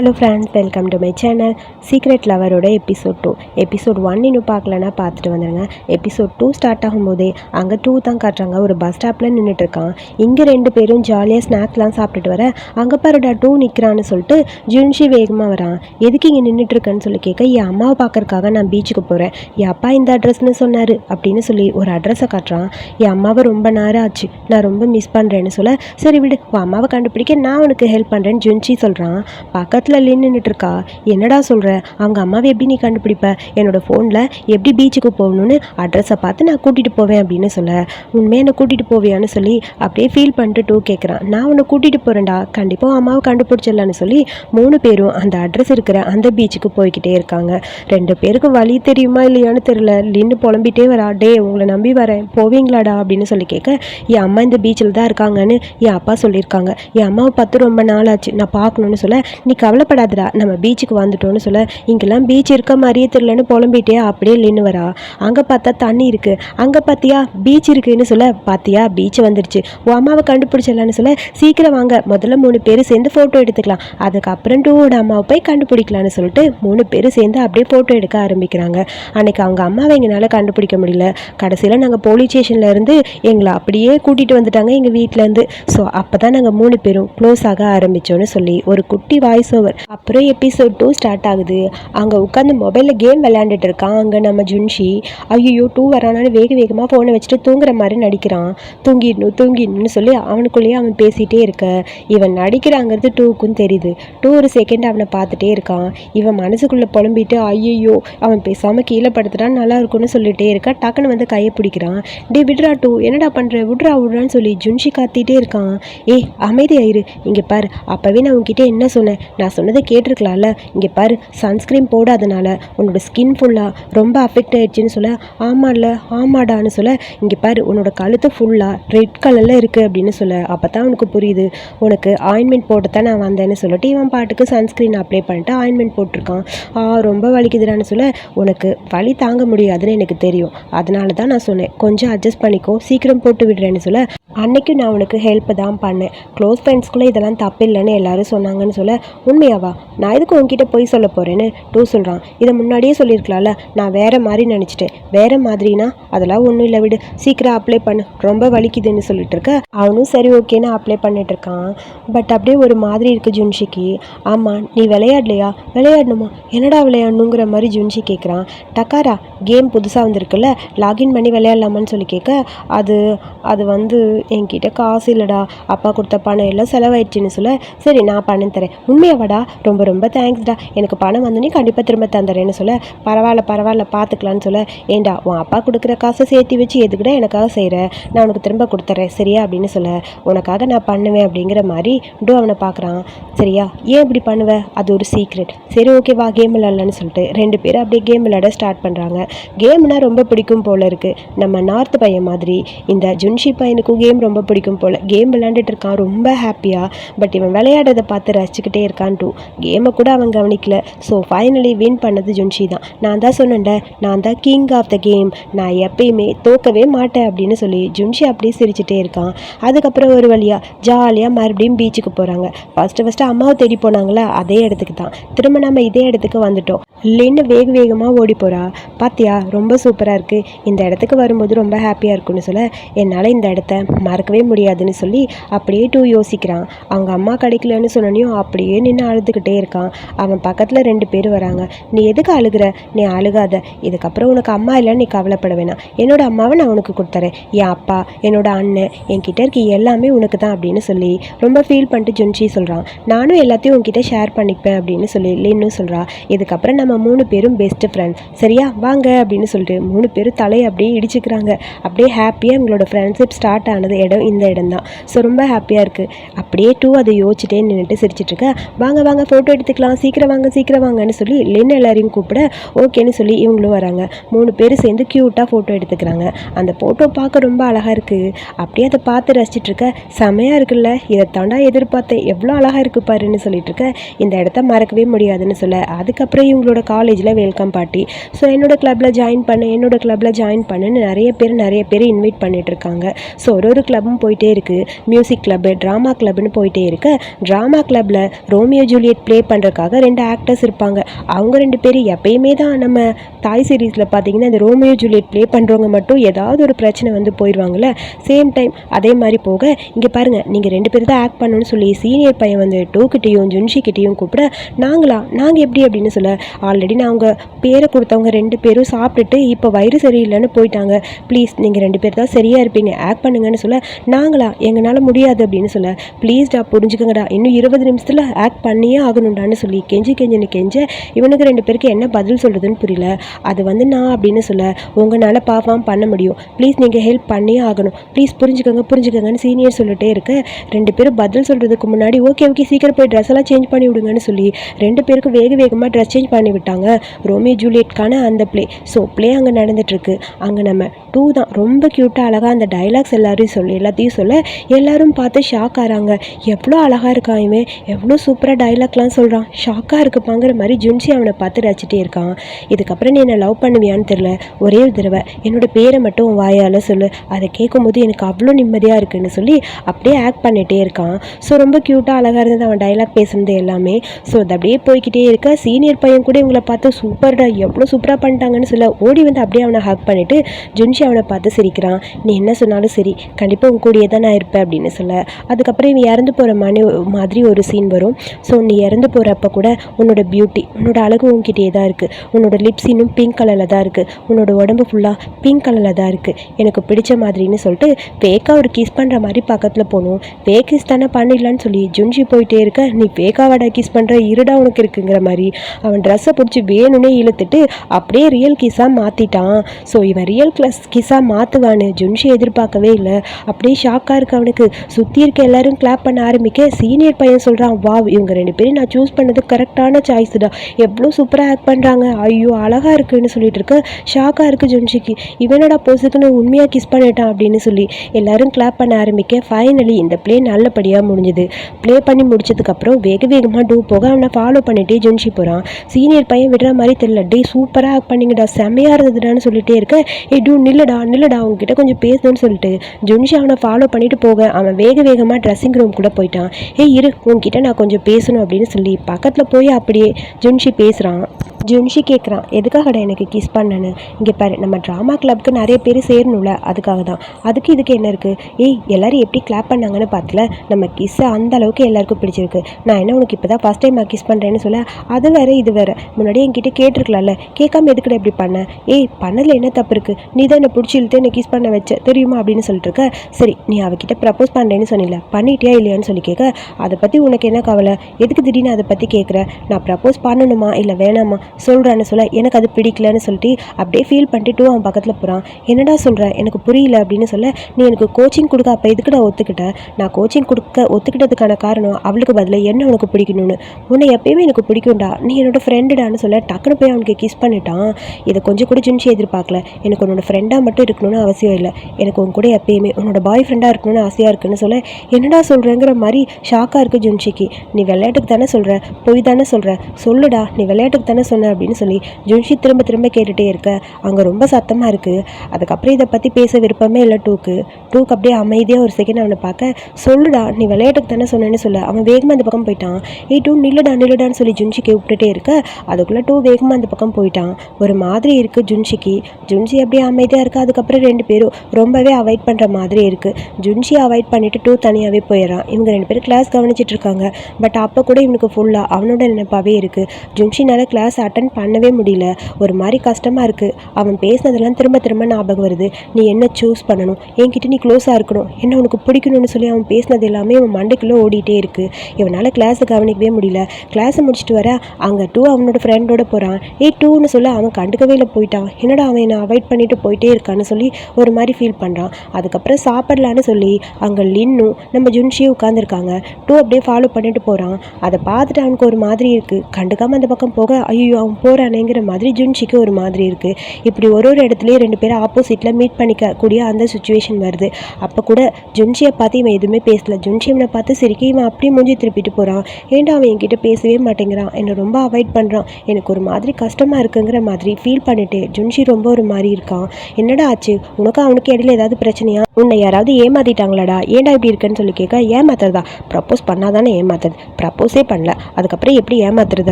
Hello friends welcome to my channel secret லவரோட episode two episode one இன்னும் பார்க்கலன்னா பார்த்துட்டு வந்துடுங்க எபிசோட் டூ ஸ்டார்ட் ஆகும்போதே அங்கே டூ தான் காட்டுறாங்க. ஒரு பஸ் ஸ்டாப்பில் நின்றுட்டு இருக்கான் இங்கே ரெண்டு பேரும் ஜாலியாக ஸ்நாக்ஸ்லாம் சாப்பிட்டுட்டு வர அங்கே பாருடா டூ நிற்கிறான்னு சொல்லிட்டு ஜுன்ஷி வேகமாக வரான். எதுக்கு இங்கே நின்றுட்டுருக்கேன்னு சொல்லி கேட்க என் அம்மாவை பார்க்கறக்காக நான் பீச்சுக்கு போகிறேன் என் அப்பா இந்த அட்ரஸ்னு சொன்னார் அப்படின்னு சொல்லி ஒரு அட்ரஸை காட்டுறான். என் அம்மாவை ரொம்ப நேரம் ஆச்சு. நான் ரொம்ப மிஸ் பண்ணுறேன்னு சொல்ல சரி விடு உன் அம்மாவை கண்டுபிடிக்க நான் உனக்கு ஹெல்ப் பண்ணுறேன்னு ஜுன்ஷி சொல்கிறான் பக்கத்தில் நின்றுட்டு இருக்கா என்னடா சொல்கிற அவங்க அம்மாவை எப்படி நீ கண்டுபிடிப்ப? என்னோட ஃபோனில் எப்படி பீச்சுக்கு போகணும்னு அட்ரஸை பார்த்து நான் கூட்டிகிட்டு போவேன் அப்படின்னு சொல்ல. உண்மையாக என்னை கூட்டிகிட்டு போவியான்னு சொல்லி அப்படியே ஃபீல் பண்ணிட்டு டூ கேட்குறான் நான் உன்னை கூட்டிகிட்டு போகிறேன்டா கண்டிப்பாக அம்மாவை கண்டுபிடிச்சிடலான்னு சொல்லி மூணு பேரும் அந்த அட்ரஸ் இருக்கிற அந்த பீச்சுக்கு போய்கிட்டே இருக்காங்க. ரெண்டு பேருக்கு வழி தெரியுமா இல்லையான்னு தெரியல. லின்னு புலம்பிட்டே வரா. டே உங்களை நம்பி வரேன். போவீங்களாடா? அப்படின்னு சொல்லி கேட்க என் அம்மா இந்த பீச்சில் தான் இருக்காங்கன்னு என் அப்பா சொல்லியிருக்காங்க. என் அம்மாவை பார்த்து ரொம்ப நாள் ஆச்சு நான் பார்க்கணுன்னு சொல்ல நீ கவலைப்படாதடா நம்ம பீச்சுக்கு வந்துட்டோம்னு சொல்ல இங்கெல்லாம் பீச் இருக்க மாதிரியே தெரியலன்னு புலம்பிட்டே அப்படியே நின்று வரா. அங்கே பார்த்தா தண்ணி இருக்குது அங்கே பார்த்தியா பீச் இருக்குன்னு சொல்ல பார்த்தியா பீச் வந்துடுச்சு உன் அம்மாவை கண்டுபிடிச்சிடலான்னு சொல்ல சீக்கிரம் வாங்க. முதல்ல மூணு பேர் சேர்ந்து ஃபோட்டோ எடுத்துக்கலாம். அதுக்கப்புறம் டூவோட அம்மாவை போய் கண்டுபிடிக்கலான்னு சொல்லிட்டு மூணு பேர் சேர்ந்து அப்படியே ஃபோட்டோ எடுக்க ஆரம்பிக்கிறாங்க. அன்னைக்கு அவங்க அம்மாவை எங்களால் கண்டுபிடிக்க முடியல. கடைசியில் நாங்கள் போலீஸ் ஸ்டேஷனில் இருந்து எங்களை அப்படியே கூட்டிகிட்டு வந்துட்டாங்க எங்கள் வீட்டிலேருந்து ஸோ அப்போ தான் நாங்கள் மூணு பேரும் க்ளோஸ் ஆக ஆரம்பித்தோன்னு சொல்லி ஒரு குட்டி வாய்ஸ் ஓவர் அப்புறம் எபிசோட் டூ ஸ்டார்ட் ஆகுது. அங்கே உட்காந்து மொபைலில் கேம் விளையாண்டுட்டு இருக்கான். அங்கே நம்ம ஜுன்ஷி. ஐயோ டூ வரானான்னு வேக வேகமாக ஃபோனை வச்சுட்டு தூங்குற மாதிரி நடிக்கிறான். தூங்கிடணும் தூங்கிடணும்னு சொல்லி அவனுக்குள்ளேயே அவன் பேசிகிட்டே இருக்க. இவன் நடிக்கிறாங்கிறது டூக்கும் தெரியுது. டூ ஒரு செகண்ட் அவனை பார்த்துட்டே இருக்கான். இவன் மனசுக்குள்ளே புலம்பிட்டு ஐயோ அவன் பேசாமல் கீழே படுத்துட்டா நல்லா இருக்கும்னு சொல்லிட்டே இருக்கா. டக்குன்னு வந்து கையை பிடிக்கிறான். டே விட்ரா டூ. என்னடா பண்ணுற விட்ரா விட்றான்னு சொல்லி ஜுன்ஷி காத்திட்டே இருக்கான். ஏய் அமைதியாயிரு. இங்கே பாரு. அப்போவே நான் உன்கிட்ட என்ன சொன்னேன்? நான் நான் சொன்னதை கேட்டிருக்கலாம்ல. இங்கே பாரு சன்ஸ்க்ரீன் போடாதனால உன்னோட ஸ்கின் ஃபுல்லாக ரொம்ப அஃபெக்ட் ஆயிடுச்சுன்னு சொல்ல ஆமாம்ல ஆமாடான்னு சொல்ல இங்கே பாரு உன்னோட கழுத்து ஃபுல்லாக ரெட் கலரில் இருக்குது அப்படின்னு சொல்ல. அப்போ தான் உனக்கு புரியுது. உனக்கு ஆயின்மெண்ட் போட்டு தான் நான் வந்தேன்னு சொல்லிட்டு இவன் பாட்டுக்கு சன்ஸ்க்ரீன் அப்ளை பண்ணிட்டு ஆயின்மெண்ட் போட்டிருக்கான். ஆ ரொம்ப வலிக்குதுடான்னு சொல்ல உனக்கு வலி தாங்க முடியாதுன்னு எனக்கு தெரியும். அதனால தான் நான் சொன்னேன் கொஞ்சம் அட்ஜஸ்ட் பண்ணிக்கோ சீக்கிரம் போட்டு விடுறேன்னு சொல்ல. அன்னைக்கும் நான் உனக்கு ஹெல்ப் தான் பண்ணேன். க்ளோஸ் ஃப்ரெண்ட்ஸ்குள்ளே இதெல்லாம் தப்பு இல்லைன்னு எல்லாரும் சொன்னாங்கன்னு சொல்ல உண்மையாவா? நான் எதுக்கு உன்கிட்ட போய் சொல்ல போகிறேன்னு டூ சொல்கிறான் இதை முன்னாடியே சொல்லியிருக்கலாம்ல நான் வேறு மாதிரி நினச்சிட்டேன். வேறு மாதிரினா அதெல்லாம் ஒன்றும் இல்லை விடு. சீக்கிரம் அப்ளை பண்ணு. ரொம்ப வலிக்குதுன்னு சொல்லிட்டு இருக்க அவனும் சரி ஓகேன்னு அப்ளை பண்ணிட்டு இருக்கான் பட் அப்படியே ஒரு மாதிரி இருக்குது ஜுன்ஷிக்கு. ஆமாம் நீ விளையாடலையா? விளையாடணுமா? என்னடா விளையாடணுங்கிற மாதிரி ஜுன்ஷி கேட்குறான் டக்காரா கேம் புதுசாக வந்திருக்குல்ல லாகின் பண்ணி விளையாடலாமான்னு சொல்லி கேட்க அது அது வந்து என்கிட்ட காசு இல்லைடா அப்பா கொடுத்த பணம் எல்லாம் செலவாயிடுச்சுன்னு சொல்ல சரி நான் பணம் தரேன். உண்மையாவாடா? ரொம்ப ரொம்ப தேங்க்ஸ்டா. எனக்கு பணம் வந்தோடனே கண்டிப்பாக திரும்ப தந்துடுறேன்னு சொல்ல பரவாயில்ல பரவாயில்ல பார்த்துக்கலான்னு சொல்ல ஏண்டா உன் அப்பா கொடுக்குற காசை சேர்த்து வச்சு எதுக்கிட்ட எனக்காக செய்கிற நான் உனக்கு திரும்ப கொடுத்துட்றேன் சரியா? அப்படின்னு சொல்ல உனக்காக நான் பண்ணுவேன் அப்படிங்கிற மாதிரி டூ அவனை பார்க்குறான் சரியா? ஏன் இப்படி பண்ணுவேன் அது ஒரு சீக்ரெட் சரி ஓகேவா கேம் விளையாடலான்னு சொல்லிட்டு ரெண்டு பேரும் அப்படியே கேம் விளையாட ஸ்டார்ட் பண்ணுறாங்க கேம்னா ரொம்ப பிடிக்கும் போல இருக்குது நம்ம நார்த் பையன் மாதிரி இந்த ஜுன்ஷி பையனுக்கும் கேம் கேம் ரொம்ப பிடிக்கும் போல். கேம் விளையாண்டுட்டு இருக்கான் ரொம்ப ஹாப்பியாக பட் இவன் விளையாடுறதை பார்த்து ரசிச்சுக்கிட்டே இருக்கான் டூ. கேமை கூட அவன் கவனிக்கல. ஸோ ஃபைனலி வின் பண்ணது ஜுன்ஷி தான். நான் தான் சொன்னேன்ட நான் தான் கிங் ஆஃப் த கேம் நான் எப்பயுமே தோக்கவே மாட்டேன் அப்படின்னு சொல்லி ஜுன்ஷி அப்படியே சிரிச்சுட்டே இருக்கான். அதுக்கப்புறம் ஒரு வழியாக ஜாலியாக மறுபடியும் பீச்சுக்கு போகிறாங்க ஃபஸ்ட்டு ஃபஸ்ட்டு அம்மாவை தேடி போனாங்களே? அதே இடத்துக்கு தான். திரும்ப நம்ம இதே இடத்துக்கு வந்துட்டோம். லின்னு வேக வேகமாக ஓடி போகிறா பாத்தியா ரொம்ப சூப்பராக இருக்குது இந்த இடத்துக்கு வரும்போது ரொம்ப ஹாப்பியாக இருக்குன்னு சொல்ல என்னால் இந்த இடத்த மறக்கவே முடியாதுன்னு சொல்லி அப்படியே டூ யோசிக்கிறான். அவங்க அம்மா கிடைக்கலன்னு சொன்னனையும் அப்படியே நின்று அழுதுகிட்டே இருக்கான். அவன் பக்கத்தில் ரெண்டு பேர் வராங்க. நீ எதுக்கு அழுகிற? நீ அழுகாத. இதுக்கப்புறம் உனக்கு அம்மா இல்லைன்னு நீ கவலைப்பட வேணாம். என்னோட அம்மாவை நான் உனக்கு கொடுத்துறேன். என் அப்பா என்னோட அண்ணன் என்கிட்ட இருக்க எல்லாமே உனக்கு தான் அப்படின்னு சொல்லி ரொம்ப ஃபீல் பண்ணிட்டு ஜுன்ஷி சொல்கிறான் நானும் எல்லாத்தையும் உன்கிட்ட ஷேர் பண்ணிப்பேன் அப்படின்னு சொல்லி லின்னு சொல்கிறா இதுக்கப்புறம் நம்ம மூணு பேரும் பெஸ்ட் ஃப்ரெண்ட்ஸ் சரியா? வாங்க அப்படின்னு சொல்லிட்டு மூணு பேரும் தலையை அப்படியே இடிச்சுக்கிறாங்க. அப்படியே ஹாப்பியாக எங்களோட ஃப்ரெண்ட்ஷிப் ஸ்டார்ட் ஆனது. இடம் இந்த இடம் தான் ஸோ ரொம்ப ஹாப்பியாக இருக்குது அப்படியே டூ அதை யோசிச்சுட்டே நின்றுட்டு சிரிச்சிட்டு வாங்க வாங்க ஃபோட்டோ எடுத்துக்கலாம். சீக்கிரம் வாங்க சீக்கிரம் வாங்கன்னு சொல்லி லென் எல்லாரையும் கூப்பிட ஓகேன்னு சொல்லி இவங்களும் வராங்க. மூணு பேர் சேர்ந்து க்யூட்டாக ஃபோட்டோ எடுத்துக்கிறாங்க. அந்த ஃபோட்டோ பார்க்க ரொம்ப அழகாக இருக்குது அப்படியே அதை பார்த்து ரசிச்சிட்ருக்க. செமையாக இருக்குல்ல? இதை தாண்டா எதிர்பார்த்தேன். எவ்வளோ அழகாக இருக்கு பாருன்னு சொல்லிட்டு இருக்க இந்த இடத்த மறக்கவே முடியாதுன்னு சொல்ல. அதுக்கப்புறம் இவங்களோட காலேஜில் வெல்கம் பார்ட்டி ஸோ என்னோட கிளப்பில் ஜாயின் பண்ணு என்னோட கிளப்பில் ஜாயின் பண்ணுன்னு நிறைய பேர் நிறைய பேர் இன்வைட் பண்ணிட்டு இருக்காங்க ஸோ ஒரு ஒரு கிளப்பும் போயிட்டே இருக்குது மியூசிக் கிளப்பு ட்ராமா கிளப்னு போயிட்டே இருக்கு. ட்ராமா கிளப்பில் ரோமியோ ஜூலியட் ப்ளே பண்ணுறக்காக ரெண்டு ஆக்டர்ஸ் இருப்பாங்க. அவங்க ரெண்டு பேரும் எப்பயுமே தான் நம்ம தாய் சீரீஸில் பார்த்தீங்கன்னா இந்த ரோமியோ ஜூலியட் ப்ளே பண்ணுறவங்க மட்டும் ஏதாவது ஒரு பிரச்சனை வந்து போயிடுவாங்கள சேம் டைம் அதே மாதிரி போக இங்கே பாருங்கள் நீங்கள் ரெண்டு பேர் தான் ஆக்ட் பண்ணணும்னு சொல்லி சீனியர் பையன் வந்து டூக்கிட்டையும் ஜுன்ஷிக்கிட்டையும் கூப்பிட நாங்களா? நாங்கள் எப்படி? அப்படின்னு சொல்ல ஆல்ரெடி நான் அவங்க பேரை கொடுத்தவங்க ரெண்டு பேரும் சாப்பிட்டுட்டு இப்போ வயிறு சரியில்லைன்னு போயிட்டாங்க. ப்ளீஸ் நீங்கள் ரெண்டு பேர் தான் சரியாக இருப்பீங்க. ஆக்ட் பண்ணுங்கன்னு சொல்லி நாங்களா எங்களால் முடியாது அப்படின்னு சொல்ல ப்ளீஸ்டா புரிஞ்சுக்கங்கடா. இன்னும் இருபது நிமிஷத்தில் ஆக்ட் பண்ணியே ஆகணும்டான்னு சொல்லி கெஞ்சி கெஞ்சின்னு கெஞ்ச இவனுக்கு ரெண்டு பேருக்கு என்ன பதில் சொல்கிறதுன்னு புரியல. அது வந்து நான் அப்படின்னு சொல்ல உங்களால் பாஃபார்ம் பண்ண முடியும். ப்ளீஸ் நீங்கள் ஹெல்ப் பண்ணியே ஆகணும். ப்ளீஸ் புரிஞ்சுக்கோங்க புரிஞ்சுக்கோங்கன்னு சீனியர் சொல்லிட்டே இருக்க ரெண்டு பேரும் பதில் சொல்கிறதுக்கு முன்னாடி ஓகே ஓகே சீக்கிரம் போய் ட்ரெஸ் எல்லாம் சேஞ்ச் பண்ணி விடுங்கன்னு சொல்லி ரெண்டு பேருக்கும் வேக வேகமாக ட்ரெஸ் சேஞ்ச் பண்ணி விட்டாங்க. ரோமியோ ஜூலியட்கான அந்த ப்ளே ஸோ ப்ளே அங்கே நடந்துட்டுருக்கு அங்கே நம்ம டூ தான். ரொம்ப க்யூட்டாக அழகாக அந்த டைலாக்ஸ் எல்லாரையும் சொல்லி எல்லாத்தையும் சொல்ல. எல்லாரும் பார்த்து ஷாக் ஆகிறாங்க எவ்வளோ அழகாக இருக்கான் இவன்? எவ்வளோ சூப்பராக டைலாக்லாம் சொல்கிறான் ஷாக்காக இருக்குப்பாங்கிற மாதிரி ஜுன்சி அவனை பார்த்து ரசிச்சிட்டே இருக்கான். இதுக்கப்புறம் நீ என்னை லவ் பண்ணுவியான்னு தெரில ஒரே ஒரு தடவை. என்னோட பேரை மட்டும் வாயால் சொல்லு. அதை கேட்கும்போது எனக்கு அவ்வளோ நிம்மதியாக இருக்குன்னு சொல்லி அப்படியே ஆக்ட் பண்ணிகிட்டே இருக்கான். ஸோ ரொம்ப க்யூட்டாக அழகாக இருந்தது அவன் டைலாக் பேசுனது எல்லாமே. ஸோ அது அப்படியே போய்கிட்டே இருக்க. சீனியர் பையன் கூட இவங்களை பார்த்து சூப்பர்டா எவ்வளோ சூப்பராக பண்ணிட்டாங்கன்னு சொல்ல ஓடி வந்து அப்படியே அவனை ஹக் பண்ணிவிட்டு ஜுன்ஷி அவனை பார்த்து சிரிக்கிறான். நீ என்ன சொன்னாலும் சரி கண்டிப்பாக உன் கூடியே தான் நான் இருப்பேன் அப்படின்னு சொல்ல. அதுக்கப்புறம் இவன் இறந்து போகிற மணி மாதிரி ஒரு சீன் வரும். ஸோ நீ இறந்து போகிறப்ப கூட உன்னோட பியூட்டி உன்னோட அழகு உன்கிட்டயே தான் இருக்குது உன்னோட லிப்ஸ் இன்னும் பிங்க் கலரில் தான் இருக்குது உன்னோட உடம்பு ஃபுல்லாக பிங்க் கலரில் தான் இருக்குது எனக்கு பிடிச்ச மாதிரின்னு சொல்லிட்டு ஃபேக்காக ஒரு கிஸ் பண்ணுற மாதிரி பக்கத்தில் போகணும். வே கிஸ் தானே பண்ணிடலான்னு சொல்லி ஜுன்ஷி போயிட்டே இருக்க. நீ ஃபேக்காவாடா கிஸ் பண்ணுற இருடா உனக்கு இருக்குங்கிற மாதிரி. அவன் ட்ரெஸ்ஸை பிடிச்சி வேணும்னே இழுத்துட்டு அப்படியே ரியல் கிஸ்ஸாக மாற்றிட்டான் ஸோ இவன் ரியல் கிளாஸ் கிஸ்ஸாக மாற்றுவான்னு ஜுன்ஷி எதிர்பார்க்கவே இல்லை. அப்படியே ஷாக்காக இருக்கு அவனுக்கு. சுற்றி இருக்க எல்லாரும் கிளாப் பண்ண ஆரம்பிக்க சீனியர் பையன் சொல்கிறான் வா இவங்க ரெண்டு பேரும் நான் சூஸ் பண்ணது கரெக்டான சாய்ஸ் தான் எவ்வளோ சூப்பராக ஆக்ட் பண்ணுறாங்க ஐயோ அழகாக இருக்குன்னு சொல்லிட்டு இருக்க. ஷாக்காக இருக்குது ஜுன்ஷிக்கு இவனோட போஸுக்குன்னு உண்மையாக கிஸ் பண்ணிட்டான் அப்படின்னு சொல்லி எல்லாரும் கிளாப் பண்ண ஆரம்பிக்க ஃபைனலி இந்த ப்ளே நல்லபடியாக முடிஞ்சுது. ப்ளே பண்ணி முடிச்சதுக்கப்புறம் வேக வேகமாக டூ போக அவனை ஃபாலோ பண்ணிட்டே ஜுன்ஷி போகிறான் சீனியர் பையன் விடுற மாதிரி தெரியல. டே சூப்பராக ஆக்ட் பண்ணிங்கடா. செம்மையாக இருந்ததுடான்னு சொல்லிட்டே இருக்க. ஏ டூ நில்லடா நில்லடா. அவங்ககிட்ட கொஞ்சம் பேசணும்னு சொல்லிட்டு ஜுன்ஷி அவனை ஃபாலோ பண்ணிட்டு போக அவன் வேக வேகமாக ட்ரெஸ்ஸிங் ரூம் கூட போயிட்டான். ஏய் இரு உன்கிட்ட நான் கொஞ்சம் பேசணும் அப்படின்னு சொல்லி பக்கத்தில் போய் அப்படியே ஜுன்ஷி பேசுகிறான் ஜுன்ஷி கேட்குறான் எதுக்காகடா எனக்கு கிஸ் பண்ணனு இங்கே பாரு நம்ம ட்ராமா கிளப்க்கு நிறைய பேர் சேரணும்ல அதுக்காக தான். அதுக்கு இதுக்கு என்ன இருக்குது ஏய் எல்லோரும் எப்படி கிளாப் பண்ணாங்கன்னு பார்த்தல நம்ம கிஸ்ஸை அந்த அளவுக்கு எல்லாருக்கும் பிடிச்சிருக்கு. நான் என்ன உனக்கு இப்போ தான் ஃபஸ்ட் டைம் கிஸ் பண்ணுறேன்னு சொல்ல? அது வேறு இது வேறு. முன்னாடியே என்கிட்ட கேட்டிருக்கலாம்ல. கேட்காம எதுக்குடா இப்படி பண்ண? ஏய் பண்ணதில் என்ன தப்பு இருக்குது நீ தான் என்னை பிடிச்சி இழுத்து என்னை கிஸ் பண்ண வச்ச தெரியுமா? அப்படின்னு சொல்லிட்டு இருக்க. சரி நீ அவகிட்ட ப்ரப்போஸ் பண்ணுறேன்னு சொன்னில பண்ணிட்டியா இல்லையான்னு சொல்லி கேட்க அதை பற்றி உனக்கு என்ன கவலை? எதுக்கு திடீர்னு அதை பற்றி கேட்குற நான் ப்ரப்போஸ் பண்ணணுமா இல்லை வேணாமா? சொல்கிறான்னு சொல்ல எனக்கு அது பிடிக்கலன்னு சொல்லிட்டு அப்படியே ஃபீல் பண்ணிட்டு அவன் பக்கத்தில் போகிறான் என்னடா சொல்கிற எனக்கு புரியல அப்படின்னு சொல்ல நீ எனக்கு கோச்சிங் கொடுக்க அப்போ எதுக்குடா ஒத்துக்கிட்ட? நான் கோச்சிங் கொடுக்க ஒத்துக்கிட்டதுக்கான காரணம் அவளுக்கு பதிலாக என்ன உனக்கு பிடிக்கணும்னு? உன்னை எப்பயுமே எனக்கு பிடிக்கும்டா. நீ என்னோட ஃப்ரெண்டுடான்னு சொல்ல டக்குன்னு போய் அவனுக்கு கிஸ் பண்ணிட்டான். இதை கொஞ்சம் கூட ஜுன்சி எதிர்பார்க்கல. எனக்கு உன்னோட ஃப்ரெண்டாக மட்டும் இருக்கணும்னு அவசியம் இல்லை. எனக்கு உன் கூட எப்பயுமே உன்னோட பாய் ஃப்ரெண்டாக இருக்கணும்னு ஆசையாக இருக்குன்னு சொல்ல என்னடா சொல்கிறேங்கிற மாதிரி ஷாக்காக இருக்குது ஜுன்ஷிக்கு. நீ விளையாட்டுக்கு தானே சொல்கிற பொய் தானே சொல்கிற சொல்லுடா நீ விளையாட்டுக்கு தானே சொன்ன? அப்படின்னு சொல்லி ஜுன்ஷி திரும்ப திரும்ப கேட்டுகிட்டே இருக்க. அங்கே ரொம்ப சத்தமாக இருக்குது அதுக்கப்புறம் இதை பற்றி பேச விருப்பமே இல்லை டூக்கு. டூக்கு அப்படியே அமைதியாக ஒரு செகண்ட் அவனை பார்க்க சொல்லுடா நீ விளையாட்டுக்கு தானே சொன்னேன்னு சொல்ல. அவன் வேகமாக அந்த பக்கம் போயிட்டான். ஏய் டூ நில்லுடா நில்லுடான்னு சொல்லி ஜுன்ஷிக்கு விட்டுட்டே இருக்க. அதுக்குள்ளே டூ வேகமாக அந்த பக்கம் போயிட்டான். ஒரு மாதிரி இருக்குது ஜுன்ஷிக்கு. ஜுன்ஷி அப்படியே அமைதியாக இருக்குது அதுக்கப்புறம் ரெண்டு பேரும் ரொம்பவே அவாய்ட் பண்ணுற மாதிரி இருக்குது ஜுன்ஷி அவாய்ட் பண்ணிவிட்டு டூ தனியாகவே போயிடறான் இவங்க ரெண்டு பேரும் கிளாஸ் கவனிச்சிட்டு இருக்காங்க. பட் அப்போ கூட இவனுக்கு ஃபுல்லாக அவனோட நினைப்பாகவே இருக்குது ஜுன்ஷினால் கிளாஸ் அட்டன் பண்ணவே முடியல. ஒரு மாதிரி கஷ்டமாக இருக்குது அவன் பேசினதெல்லாம் திரும்ப திரும்ப ஞாபகம் வருது. நீ என்ன சூஸ் பண்ணணும்? என்கிட்ட நீ க்ளோஸாக இருக்கணும். என்ன உனக்கு பிடிக்கணும்னு சொல்லி அவன் பேசினது எல்லாமே அவன் மண்டைக்குள்ளே ஓடிட்டே இருக்குது இவனால் கிளாஸை கவனிக்கவே முடியல. கிளாஸை முடிச்சுட்டு வர அங்கே டூ அவனோட ஃப்ரெண்டோட போகிறான் ஏ டூன்னு சொல்ல அவன் கண்டுக்கவே இல்லை போயிட்டான். என்னடா அவன் என்னை அவாய்ட் பண்ணிட்டு போயிட்டே இருக்கான்னு சொல்லி ஒரு மாதிரி ஃபீல் பண்ணுறான் அதுக்கப்புறம் சாப்பிடலான்னு சொல்லி அங்கே லின்னும் நம்ம ஜுன்ஷியும் உட்காந்துருக்காங்க டூ அப்படியே ஃபாலோ பண்ணிட்டு போகிறான் அதை பார்த்துட்டு அவனுக்கு ஒரு மாதிரி இருக்குது கண்டுக்காமல் அந்த பக்கம் போக ஐயோ அவன் போகிறானேங்கிற மாதிரி ஜுன்ஷிக்கு ஒரு மாதிரி இருக்குது இப்படி ஒரு ஒரு இடத்துலையும் ரெண்டு பேரும் ஆப்போசிட்டில் மீட் பண்ணிக்க கூடிய அந்த சுச்சுவேஷன் வருது. அப்போ கூட ஜுன்ஷியை பார்த்து இவன் எதுவுமே பேசல. ஜுன்ஷி இவனை பார்த்து சிரிக்க இவன் அப்படியே மூஞ்சி திருப்பிட்டு போகிறான் ஏன்டா அவன் என்கிட்ட பேசவே மாட்டேங்கிறான்? என்னை ரொம்ப அவாய்ட் பண்ணுறான் எனக்கு ஒரு மாதிரி கஷ்டமாக இருக்குங்கிற மாதிரி ஃபீல் பண்ணிட்டு ஜுன்ஷி ரொம்ப ஒரு மாதிரி இருக்கான். என்னடா ஆச்சு? உனக்கு அவனுக்கு இடையில ஏதாவது பிரச்சனையா? உன்னை யாராவது ஏமாத்திட்டாங்களாடா? ஏன்டா இப்படி இருக்குன்னு சொல்லி கேட்க ஏமாத்துறதா? ப்ரப்போஸ் பண்ணாதானே ஏமாத்துறது? ப்ரப்போஸே பண்ணல. அதுக்கப்புறம் எப்படி ஏமாத்துறது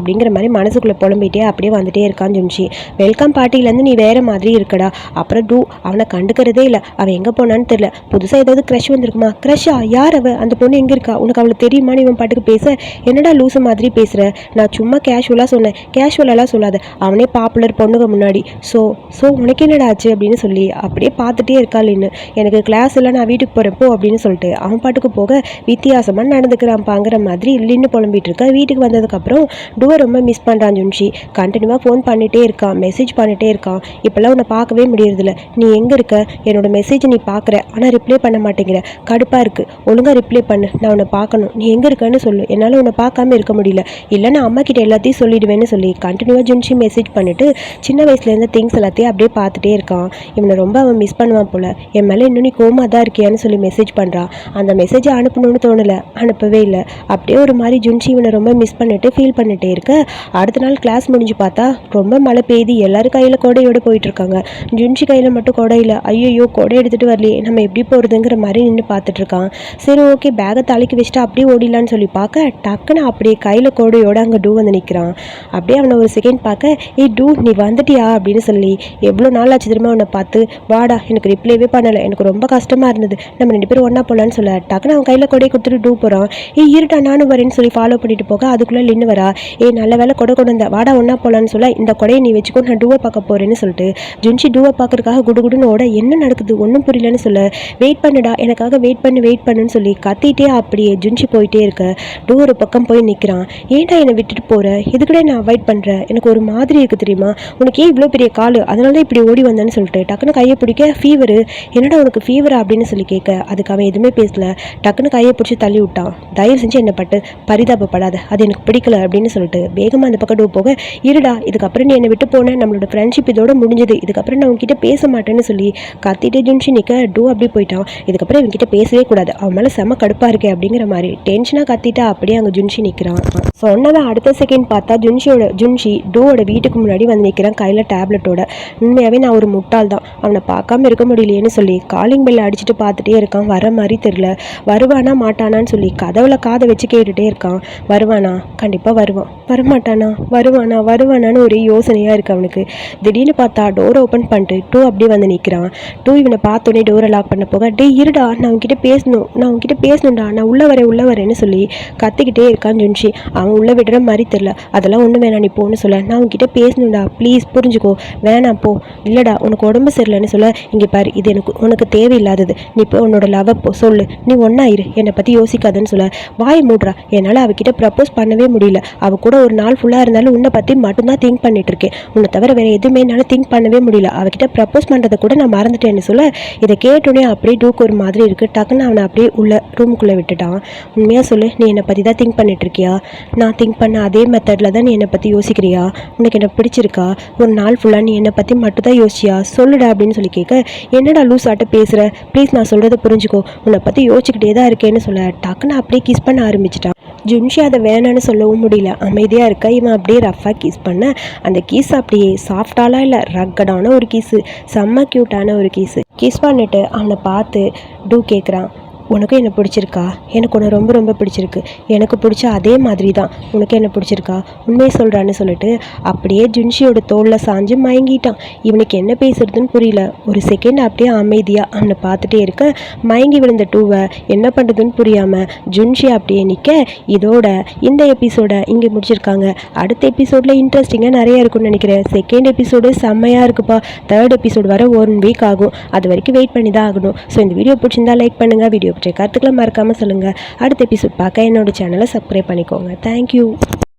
அப்படிங்கிற மாதிரி மனசுக்குள்ளே புலம்பிட்டே அப்படியே வந்துட்டே இருக்கான்னு சொன்னிச்சு வெல்கம் பார்ட்டிலேருந்து நீ வேற மாதிரி இருக்கடா. அப்புறம் டூ அவனை கண்டுக்கிறதே இல்லை. அவன் எங்கே போனான்னு தெரியல. புதுசாக ஏதாவது க்ரஷ் வந்திருக்குமா? க்ரஷ்ஷா யார் அவ? அந்த பொண்ணு எங்கே இருக்கா? உனக்கு அவளுக்கு தெரியுமான்னு இவன் பாட்டுக்கு பேச? என்னடா லூசு மாதிரி பேசுகிற நான் சும்மா கேஷுவலாக சொன்னேன். கேஷுவலாலாம் சொல்லாத. அவனே பாப்புலர் பொண்ணுங்க முன்னாடி. ஸோ ஸோ உனக்கு என்னடா ஆச்சு அப்படின்னு சொல்லி அப்படியே பார்த்துட்டே இருக்காளின்னு எனக்கு கிளாஸ் இல்லை நான் வீட்டுக்கு போகிறப்போ அப்படின்னு சொல்லிட்டு அவன் பாட்டுக்கு போக வித்தியாசமாக நடந்துக்கிறான்ப்பாங்கிற மாதிரி இல்லைன்னு புலம்பிட்டு இருக்க. வீட்டுக்கு வந்ததுக்கப்புறம் டூவை ரொம்ப மிஸ் பண்ணுறான் ஜுன்ஷி. கண்டினியூவாக ஃபோன் பண்ணிகிட்டே இருக்கான் மெசேஜ் பண்ணிகிட்டே இருக்கான் இப்போல்லாம் உன்னை பார்க்கவே முடியறதில்ல. நீ எங்கே இருக்க? என்னோட மெசேஜ் நீ பார்க்குற. ஆனால் ரிப்ளை பண்ண மாட்டேங்கிற. கடுப்பாக இருக்குது ஒழுங்காக ரிப்ளை பண்ணு. நான் உன்னை பார்க்கணும். நீ எங்கே இருக்கன்னு சொல்லு. என்னால் உன்னை பார்க்காம இருக்க முடியல. இல்லை நான் அம்மா கிட்ட எல்லாத்தையும் சொல்லிடுவேன்னு சொல்லி கண்டினியூவாக ஜுன்ஷி மெசேஜ் பண்ணிவிட்டு சின்ன வயசுலேருந்து திங்ஸ் எல்லாத்தையும் அப்படியே பார்த்துட்டே இருக்கான். இவனை ரொம்ப அவன் மிஸ் பண்ணுவான் போல். என் மேலே இன்னும் நீ கோமா தான் இருக்கியான்னு சொல்லி மெசேஜ் பண்ணுறான் அந்த மெசேஜை அனுப்பணும்னு தோணலை. அனுப்பவே இல்லை. அப்படியே ஒரு மாதிரி ஜுன்ஷி இவனை ரொம்ப மிஸ் பண்ணிட்டு ஃபீல் பண்ணிட்டே இருக்க. அடுத்த நாள் கிளாஸ் முடிஞ்சு பார்த்தா ரொம்ப மழை பெய்யுது எல்லாரும் கையில் கொடையோட போயிட்டு இருக்காங்க. ஜுன்ஷி கையில் மட்டும் கொடை இல்லை. ஐயோ கொடை எடுத்துகிட்டு வரலையே. நம்ம எப்படி போகிறதுங்கிற மாதிரி நின்று பார்த்துட்டு இருக்கான். சரி ஓகே பேகை தலைக்கு வச்சுட்டு அப்படியே ஓடிடலான்னு சொல்லி பார்க்க டக்குன்னு அப்படியே கையில் கோடையோடு அங்கே டூ வந்து நிற்கிறான் அப்படியே அவனை ஒரு செகண்ட் பார்க்க ஏய் டூ நீ வந்துட்டியா? அப்படின்னு சொல்லி எவ்வளோ நாள் ஆச்சு திரும்ப அவனை பார்த்து? வாடா எனக்கு ரிப்ளைவே பண்ணலை. எனக்கு ரொம்ப கஷ்டமாக இருந்தது. நம்ம ரெண்டு பேரும் ஒன்றா போகலான்னு சொல்ல டக்குன்னு அவன் கையில் கொடையை கொடுத்துட்டு டூ போகிறான் ஏ இருட்டா நானும் வரேன்னு சொல்லி ஃபாலோ பண்ணிட்டு போக. அதுக்குள்ளே நின்று வரா. ஏ நல்ல வேலை கொடை கொண்டு வந்த. வாடா ஒன்றா போகலான்னு சொல்ல. இந்த கொடையை நீ வச்சுக்கோ நான் டூவை பார்க்க போகிறேன்னு சொல்லிட்டு ஜுன்ஷி டூவை பார்க்கறதுக்காக குடுகுடுன்னு ஓட என்ன நடக்குது? ஒன்றும் புரியலன்னு சொல்ல. வெயிட் பண்ணுடா. எனக்காக வெயிட் பண்ணு வெயிட் பண்ணுன்னு சொல்லி கத்திட்டே அப்படியே ஜுன்ஷி போயிட்டே இருக்க. டூ ஒரு பக்கம் போய் நிற்கிறான் ஏன்டா என்னை விட்டுட்டு போகிற இதுக்கூட நான் அவாய்ட் பண்ணுறேன் எனக்கு ஒரு மாதிரி இருக்குது தெரியுமா? உனக்கு ஏன் இவ்வளோ பெரிய கால்? அதனால தான் இப்படி ஓடி வந்தேன்னு சொல்லிட்டு டக்குன்னு கையை பிடிக்க ஃபீவரு என்னடா உனக்கு ஃபீவர் அப்படின்னு சொல்லி கேட்க அதுக்கு அவன் எதுவுமே பேசல. டக்குன்னு கையை பிடிச்சி தள்ளி விட்டான். தயவு செஞ்சு என்னை பட்டு பரிதாபப்படாத அது எனக்கு பிடிக்கல அப்படின்னு சொல்லிட்டு. வேகமாக அந்த பக்கம் டூ போக இருடா இதுக்கப்புறம் நீ என்னை விட்டு போனேன் நம்மளோட ஃப்ரெண்ட்ஷிப் இதோட முடிஞ்சது. இதுக்கப்புறம் நான் உங்ககிட்ட பேச மாட்டேன்னு சொல்லி கத்திட்டே ஜுன்ஷி நிற்க டூ அப்படி போயிட்டான். இதுக்கப்புறம் இவன்கிட்ட பேசவே கூடாது. அவன் மேலே செம கடுப்பாக இருக்கே அப்படிங்கிற மாதிரி டென்ஷனாக கத்திட்டா அப்படியே அங்கே ஜுன்ஷி நிற்கிறான் சொன்னவன் அடுத்த செகண்ட் பார்த்தா ஜுன்ஷியோட ஜுன்ஷி டூவோட வீட்டுக்கு முன்னாடி வந்து நிற்கிறான் கையில் டேப்லெட்டோட உண்மையாகவே நான் ஒரு முட்டாள் தான் அவனை பார்க்காம இருக்க முடியலையேன்னு சொல்லி காலிங் பெல் அடிச்சுட்டு பார்த்துட்டே இருக்கான். வர மாதிரி தெரில வருவானா மாட்டானான்னு சொல்லி கதவுல காதை வச்சு கேட்டுகிட்டே இருக்கான். வருவானா? கண்டிப்பாக வருவான். வரமாட்டானா? வருவானா? வருவானான்னு ஒரே யோசனையாக இருக்குது அவனுக்கு. திடீர்னு பார்த்தா டோர் ஓப்பன் பண்ணிட்டு டூ அப்படியே வந்து நிற்கிறான் டூ இவனை பார்த்தோன்னே டோரை லாக் பண்ண போக டே இருடா நான் உன்கிட்ட பேசணும். நான் உன்கிட்ட பேசணும்டா. நான் உள்ளே வரேன் உள்ளே வரேன்னு சொல்லி கத்திக்கிட்டே இருக்கான் ஜுன்ஷி. அவன் உள்ளே விடுற மாதிரி தெரில அதெல்லாம் ஒன்றும் வேணாம் நீ போன்னு சொல்ல. நான் உன்கிட்ட பேசணும்டா. ப்ளீஸ் புரிஞ்சுக்கோ. வேணாம் போ. இல்லைடா உனக்கு உடம்பு சரியில்லைன்னு சொல்ல. இங்கே பாரு இது எனக்கு உனக்கு தேவையில்லை. இல்லாதது. நீ இப்போ உன்னோட லவ் போ சொல்லு. நீ ஒன்றா இரு. என்னை பற்றி யோசிக்காதன்னு சொல்ல. வாய் மூடுறா. என்னால் அவகிட்ட ப்ரப்போஸ் பண்ணவே முடியல. அவ கூட ஒரு நாள் ஃபுல்லாக இருந்தாலும் உன்னை பற்றி மட்டும்தான் திங்க் பண்ணிட்டு இருக்கேன். உன்னை தவிர வேறு எதுவுமே என்னால் திங்க் பண்ணவே முடியல. அவகிட்ட ப்ரப்போஸ் பண்ணுறதை கூட நான் மறந்துட்டேன்னு சொல்ல இதை கேட்டோடனே அப்படியே டூக்கு ஒரு மாதிரி இருக்குது டக்குன்னு அவனை அப்படியே உள்ள ரூமுக்குள்ளே விட்டுட்டான். உண்மையாக சொல்லு நீ என்னை பற்றி தான் திங்க் பண்ணிட்டு இருக்கியா? நான் திங்க் பண்ண அதே மெத்தடில் தான் நீ என்னை பற்றி யோசிக்கிறியா? உனக்கு என்னை பிடிச்சிருக்கா? ஒரு நாள் ஃபுல்லாக நீ என்னை பற்றி மட்டும் தான் யோசிச்சியா? சொல்லுடா அப்படின்னு சொல்லி கேட்க என்னடா லூஸ் ஆட்ட பேசுகிற ப்ளீஸ் நான் சொல்கிறத புரிஞ்சுக்கோ. உன்னை பற்றி யோசிச்சுக்கிட்டே தான் இருக்கேன்னு சொல்ல. டக்குன்னு அப்படியே கிஸ் பண்ண ஆரம்பிச்சிட்டான் ஜுன்ஷி அதை வேணான்னு சொல்லவும் முடியல. அமைதியாக இருக்க. இவன் அப்படியே ரஃபாக கிஸ் பண்ண. அந்த கீஸ் அப்படியே சாஃப்டாலாம் இல்லை ரக்கடான ஒரு கீஸு செம்ம க்யூட்டான ஒரு கீஸு கிஸ் பண்ணிட்டு அவனை பார்த்து டூ கேட்குறான் உனக்கும் என்ன பிடிச்சிருக்கா? எனக்கு உன்னை ரொம்ப ரொம்ப பிடிச்சிருக்கு. எனக்கு பிடிச்ச அதே மாதிரி தான் உனக்கு என்ன பிடிச்சிருக்கா? உண்மையை சொல்கிறான்னு சொல்லிட்டு அப்படியே ஜுன்ஷியோட தோளில் சாஞ்சு மயங்கிட்டான். இவனுக்கு என்ன பேசுறதுன்னு புரியல. ஒரு செகண்ட் அப்படியே அமைதியாக அவனை பார்த்துட்டே இருக்க மயங்கி விழுந்த டூவை என்ன பண்ணுறதுன்னு புரியாமல் ஜுன்ஷி அப்படியே நிற்க இதோட இந்த எபிசோடை இங்கே முடிச்சிருக்காங்க. அடுத்த எபிசோடில் இன்ட்ரெஸ்டிங்காக நிறையா இருக்கும்னு நினைக்கிறேன். செகண்ட் எபிசோடு செம்மையாக இருக்குப்பா. தேர்ட் எபிசோடு வர ஒன் வீக் ஆகும். அது வரைக்கும் வெயிட் பண்ணி தான் ஆகணும். ஸோ இந்த வீடியோ பிடிச்சிருந்தா லைக் பண்ணுங்கள் வீடியோ பற்றிய கருத்துக்களை மறக்காமல் சொல்லுங்கள் அடுத்த எபிசோட் பார்க்க என்னோடய சேனலை சப்ஸ்கிரைப் பண்ணிக்கோங்க. தேங்க்யூ